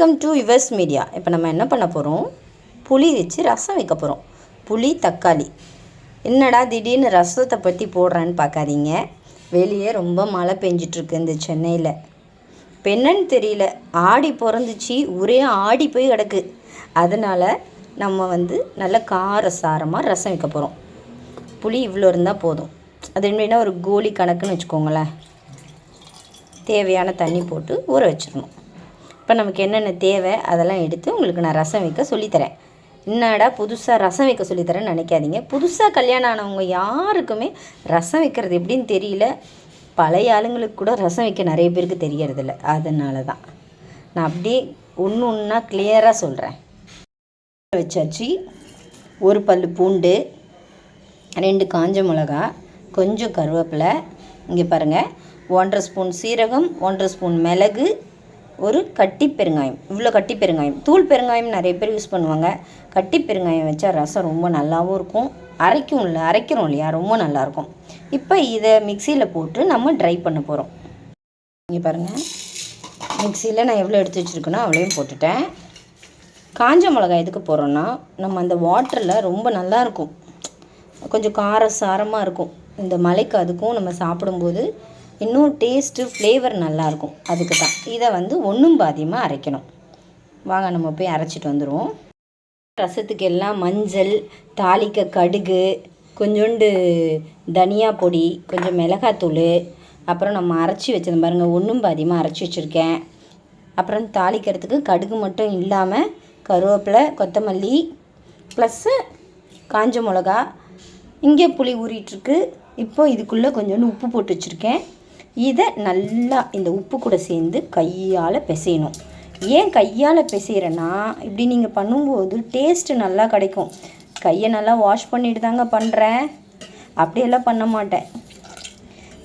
Welcome to yours media இப்போ நம்ம என்ன பண்ண போகிறோம் புளி வச்சு ரசம் வைக்க போகிறோம் புளி தக்காளி. என்னடா திடீர்னு ரசத்தை பற்றி போடுறேன்னு பார்க்காதீங்க வெளியே ரொம்ப மழை பெஞ்சிட்ருக்கு இந்த சென்னையில். இப்போ என்னன்னு தெரியல. ஆடி பிறந்துச்சு. ஒரே ஆடி போய் கிடக்கு. அதனால் நம்ம வந்து நல்ல காரசாரமாக ரசம் வைக்க போகிறோம் புளி இவ்வளோ இருந்தால் போதும். அது என்ன ஒரு கோலி கணக்குன்னு வச்சுக்கோங்களேன். தேவையான தண்ணி போட்டு ஊற வச்சிடணும். இப்போ நமக்கு என்னென்ன தேவை அதெல்லாம் எடுத்து உங்களுக்கு நான் ரசம் வைக்க சொல்லித்தரேன். என்னடா புதுசாக ரசம் வைக்க சொல்லித்தரேன்னு நினைக்காதீங்க. புதுசாக கல்யாணம் ஆனவங்க யாருக்குமே ரசம் வைக்கிறது எப்படின்னு தெரியல. பழைய ஆளுங்களுக்கு கூட ரசம் வைக்க நிறைய பேருக்கு தெரியறதில்ல. அதனால தான் நான் அப்படியே ஒன்று ஒன்றா கிளியராக சொல்கிறேன் வச்சாச்சு. ஒரு பல் பூண்டு ரெண்டு காஞ்ச மிளகா கொஞ்சம் கருவேப்பிலை. இங்கே பாருங்கள் ஒன்றரை ஸ்பூன் சீரகம் ஒன்றரை ஸ்பூன் மிளகு ஒரு கட்டி பெருங்காயம். இவ்வளோ கட்டி பெருங்காயம். தூள் பெருங்காயம் நிறைய பேர் யூஸ் பண்ணுவாங்க. கட்டி பெருங்காயம் வச்சா ரசம் ரொம்ப நல்லாவும் இருக்கும். அரைக்கும் இல்லை அரைக்கிறோம் இல்லையா? ரொம்ப நல்லாயிருக்கும் இப்போ இதை மிக்சியில் போட்டு நம்ம ட்ரை பண்ண போகிறோம் இங்கே பாருங்கள் மிக்சியில் நான் எவ்வளோ எடுத்து வச்சுருக்கேனோ அவ்வளோயும் போட்டுட்டேன். காஞ்ச மிளகாய் எதுக்கு போகிறோன்னா நம்ம அந்த வாட்டரில் ரொம்ப நல்லாயிருக்கும் கொஞ்சம் கார சாரமாக இருக்கும். இந்த மலைக்கு அதுக்கும் நம்ம சாப்பிடும்போது இன்னும் டேஸ்ட்டு ஃப்ளேவர் நல்லாயிருக்கும் அதுக்கு தான் இதை வந்து ஒன்றும் பாதியமாக அரைக்கணும். வாங்க நம்ம போய் அரைச்சிட்டு வந்துடுவோம் ரசத்துக்கு எல்லாம் மஞ்சள் தாளிக்க கடுகு கொஞ்சோண்டு தனியா பொடி கொஞ்சம் மிளகாத்தூள் அப்புறம் நம்ம அரைச்சி வச்சது பாருங்கள் ஒன்றும் பாதியமாக அரைச்சி வச்சுருக்கேன். அப்புறம் தாளிக்கிறதுக்கு கடுகு மட்டும் இல்லாமல் கருவேப்பிலை கொத்தமல்லி ப்ளஸ்ஸு காஞ்ச மிளகா. இங்கே புளி ஊறிட்டுருக்கு இப்போ இதுக்குள்ளே கொஞ்சோண்டு உப்பு போட்டு வச்சுருக்கேன். இதை நல்லா இந்த உப்பு கூட சேர்ந்து கையால் பிசையணும். ஏன் கையால் பிசைகிறேன்னா இப்படி நீங்கள் பண்ணும்போது டேஸ்ட்டு நல்லா கிடைக்கும். கையை நல்லா வாஷ் பண்ணிட்டு தாங்க பண்ணுறேன் அப்படியெல்லாம் பண்ண மாட்டேன்.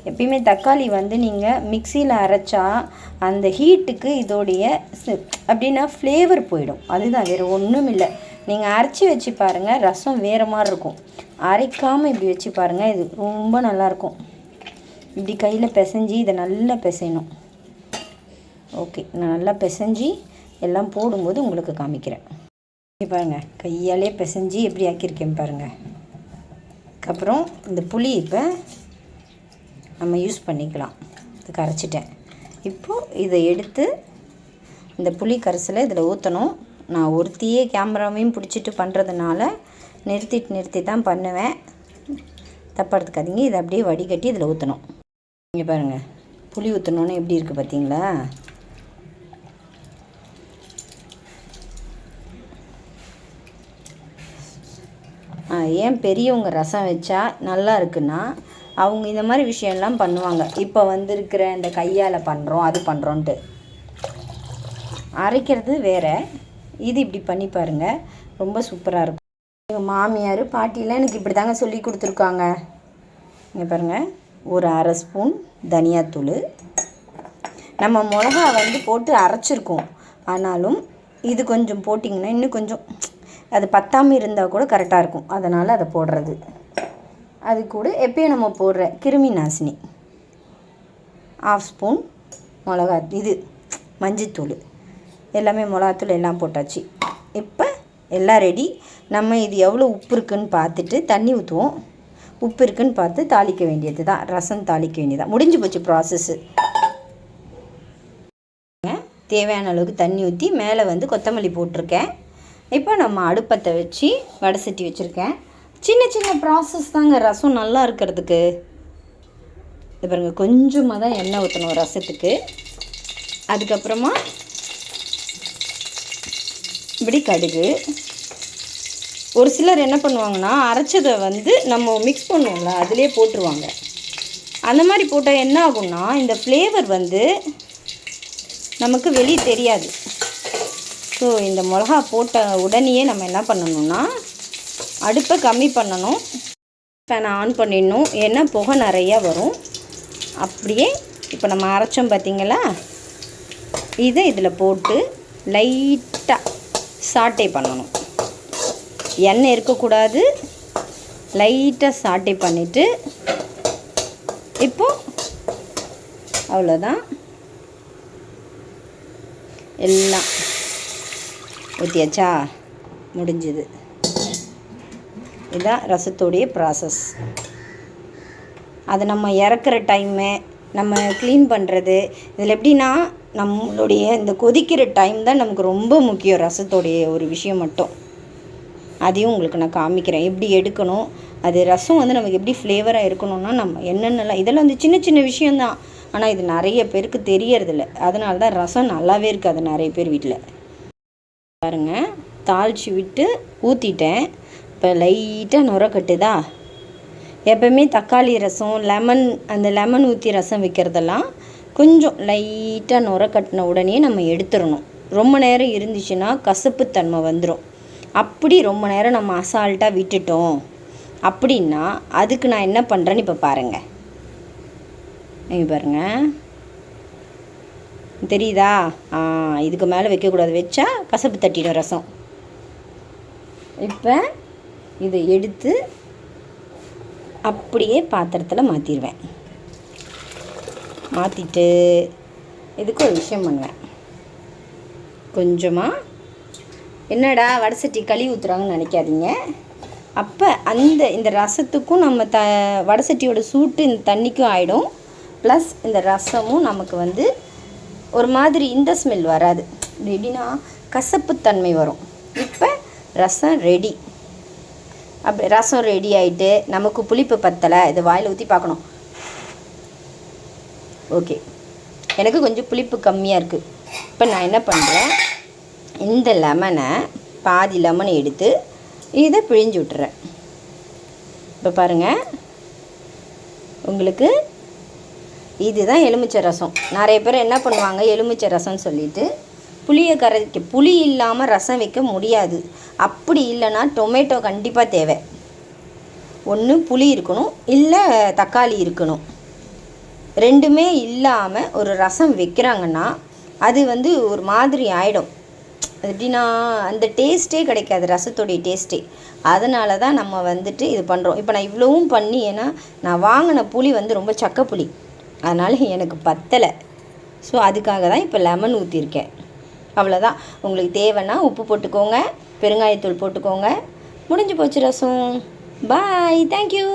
எப்பயுமே தக்காளி வந்து நீங்கள் மிக்சியில் அரைச்சா அந்த ஹீட்டுக்கு இதோடைய அப்படின்னா ஃப்ளேவர் போயிடும். அதுதான் வேறு ஒன்றும் இல்லை. நீங்கள் அரைச்சி வச்சு பாருங்கள் ரசம் வேறு மாதிரி இருக்கும். அரைக்காமல் இப்படி வச்சு பாருங்கள் இது ரொம்ப நல்லாயிருக்கும் இப்படி கையில் பிசைஞ்சு இதை நல்லா பிசையணும். ஓகே நான் நல்லா பிசைஞ்சு எல்லாம் போடும்போது உங்களுக்கு காமிக்கிறேன். பாருங்கள் கையாலே பிசைஞ்சு எப்படி ஆக்கியிருக்கேன் பாருங்கள் அதுக்கப்புறம் இந்த புளி இப்போ நம்ம யூஸ் பண்ணிக்கலாம். இது கரைச்சிட்டேன். இப்போது இதை எடுத்து இந்த புளி கரைசலை இதில் ஊற்றணும் நான் ஒருத்தியே கேமராவையும் பிடிச்சிட்டு பண்ணுறதுனால நிறுத்திட்டு நிறுத்தி தான் பண்ணுவேன். தப்பாக எடுத்துக்காதீங்க. இதை அப்படியே வடிகட்டி இதில் ஊற்றணும் இங்கே பாருங்கள் புளி ஊற்றணுன்னு எப்படி இருக்குது பார்த்தீங்களா ஆ, ஏன் பெரியவங்க ரசம் வச்சா நல்லா இருக்குன்னா அவங்க இந்த மாதிரி விஷயம்லாம் பண்ணுவாங்க. இப்போ வந்திருக்கிற இந்த கையால் பண்ணுறோம் அது பண்ணுறோன்ட்டு அரைக்கிறது வேறு. இது இப்படி பண்ணி பாருங்கள் ரொம்ப சூப்பராக இருக்கும். எங்கள் மாமியார் பாட்டிலாம் எனக்கு இப்படி தாங்க சொல்லி கொடுத்துருக்காங்க. இங்கே பாருங்கள் ஒரு அரை ஸ்பூன் தனியாத்தூள். நம்ம மிளகா வந்து போட்டு அரைச்சிருக்கோம். ஆனாலும் இது கொஞ்சம் போட்டிங்கன்னா இன்னும் கொஞ்சம் அது பத்தாமல் இருந்தால் கூட கரெக்டாக இருக்கும். அதனால் அதை போடுறது. அது கூட எப்பயும் நம்ம போடுற கிருமி நாசினி. ஆஃப் ஸ்பூன் மிளகா இது மஞ்சத்தூள். எல்லாமே மிளகாத்தூள் எல்லாம் போட்டாச்சு. இப்போ எல்லாம் ரெடி நம்ம இது எவ்வளோ உப்பு இருக்குன்னு பார்த்துட்டு தண்ணி ஊற்றுவோம் உப்பு இருக்குன்னு பார்த்து தாளிக்க வேண்டியது தான் ரசம் தாளிக்க வேண்டியது முடிஞ்சு போச்சு ப்ராசஸ்ஸு தேவையான அளவுக்கு தண்ணி ஊற்றி மேலே வந்து கொத்தமல்லி போட்டிருக்கேன். இப்போ நம்ம அடுப்பத்தை வச்சு வடை சட்டி வச்சுருக்கேன். சின்ன சின்ன ப்ராசஸ் தாங்க. ரசம் நல்லா இருக்கிறதுக்கு. இது பாருங்க கொஞ்சமாக தான் எண்ணெய் ஊற்றணும் ரசத்துக்கு. அதுக்கப்புறமா இப்படி கடுகு. ஒரு சிலர் என்ன பண்ணுவாங்கன்னா அரைச்சதை வந்து நம்ம மிக்ஸ் பண்ணுவோம்ல அதிலே போட்டுருவாங்க. அந்த மாதிரி போட்டால் என்ன ஆகும்னா இந்த ஃப்ளேவர் வந்து நமக்கு வெளியே தெரியாது. ஸோ இந்த மிளகா போட்ட உடனேயே நம்ம என்ன பண்ணணும்னா அடுப்பை கம்மி பண்ணணும். ஃபேனை ஆன் பண்ணிடணும். ஏன்னா புகை நிறையா வரும். அப்படியே இப்போ நம்ம அரைச்சோம் பார்த்தீங்களா? இதை இதில் போட்டு லைட்டாக சாட்டே பண்ணணும். எண்ணெய் இருக்கக்கூடாது. லைட்டாக சாட்டை பண்ணிவிட்டு இப்போது அவ்வளோதான் எல்லாம் ஊற்றியாச்சா முடிஞ்சுது. இதுதான் ரசத்தோடைய ப்ராசஸ் அதை நம்ம இறக்குற டைமு நம்ம க்ளீன் பண்ணுறது இதில் எப்படின்னா நம்மளுடைய இந்த கொதிக்கிற டைம் தான் நமக்கு ரொம்ப முக்கியம் ரசத்தோடைய ஒரு விஷயம் மட்டும். அதையும் உங்களுக்கு நான் காமிக்கிறேன். எப்படி எடுக்கணும்? அது ரசம் வந்து நமக்கு எப்படி ஃப்ளேவராக இருக்கணும்னா நம்ம என்னென்னலாம் இதெல்லாம் வந்து சின்ன சின்ன விஷயந்தான் ஆனால் இது நிறைய பேருக்கு தெரியறதில்ல. அதனால தான் ரசம் நல்லாவே இருக்காது நிறைய பேர் வீட்டில் பாருங்கள் தாளித்து விட்டு ஊற்றிட்டேன் இப்போ லைட்டாக நுர கட்டுதா எப்போவுமே தக்காளி ரசம் லெமன் அந்த லெமன் ஊற்றி ரசம் வைக்கிறதெல்லாம் கொஞ்சம் லைட்டாக நுர கட்டின உடனே நம்ம எடுத்துடணும். ரொம்ப நேரம் இருந்துச்சுன்னா கசப்புத்தன்மை வந்துடும் அப்படி ரொம்ப நேரம் நம்ம அசால்ட்டாக விட்டுட்டோம். அப்படின்னா அதுக்கு நான் என்ன பண்ணுறேன்னு இப்போ பாருங்கள் நீங்கள் பாருங்கள் தெரியுதா? ஆ இதுக்கு மேலே வைக்கக்கூடாது. வச்சா கசப்பு தட்டிடும் ரசம். இப்போ இதை எடுத்து அப்படியே பாத்திரத்தில் மாற்றிடுவேன் மாற்றிட்டு இதுக்கு ஒரு விஷயம் பண்ணுவேன். கொஞ்சமாக என்னடா வடசட்டி களி ஊற்றுறாங்கன்னு நினைக்காதீங்க. அப்போ அந்த இந்த ரசத்துக்கும் நம்ம த வடசட்டியோட சூட்டு இந்த தண்ணிக்கும் ஆகிடும் ப்ளஸ் இந்த ரசமும் நமக்கு வந்து ஒரு மாதிரி இந்த ஸ்மெல் வராது. இது எப்படின்னா கசப்புத்தன்மை வரும். இப்போ ரசம் ரெடி அப்படி ரசம் ரெடி ஆகிட்டு நமக்கு புளிப்பு பத்தலை இதை வாயில் ஊற்றி பார்க்கணும். ஓகே எனக்கு கொஞ்சம் புளிப்பு கம்மியாக இருக்குது இப்போ நான் என்ன பண்ணுறேன் இந்த லெமனை பாதி லெமனை எடுத்து இதை பிழிஞ்சு விட்டுறேன். இப்போ பாருங்கள் உங்களுக்கு இதுதான் எலுமிச்சை ரசம். நிறைய பேர் என்ன பண்ணுவாங்க? எலுமிச்சை ரசம்னு சொல்லிட்டு புளியை கரைக்க புளி இல்லாமல் ரசம் வைக்க முடியாது. அப்படி இல்லைன்னா டொமேட்டோ கண்டிப்பாக தேவை. ஒன்று புளி இருக்கணும் இல்லை தக்காளி இருக்கணும். ரெண்டுமே இல்லாமல் ஒரு ரசம் வைக்கிறாங்கன்னா அது வந்து ஒரு மாதிரி ஆகிடும் அது எப்படின்னா அந்த டேஸ்ட்டே கிடைக்காது ரசத்தோடைய டேஸ்ட்டே. அதனால தான் நம்ம வந்துட்டு இது பண்ணுறோம் இப்போ நான் இவ்வளவும் பண்ணி ஏன்னா நான் வாங்கின புளி வந்து ரொம்ப சக்க புளி. அதனால் எனக்கு பத்தலை. ஸோ அதுக்காக தான் இப்போ லெமன் ஊற்றிருக்கேன் அவ்வளோதான் உங்களுக்கு தேவைன்னா உப்பு போட்டுக்கோங்க பெருங்காயத்தூள் போட்டுக்கோங்க. முடிஞ்சு போச்சு ரசம். Bye thank you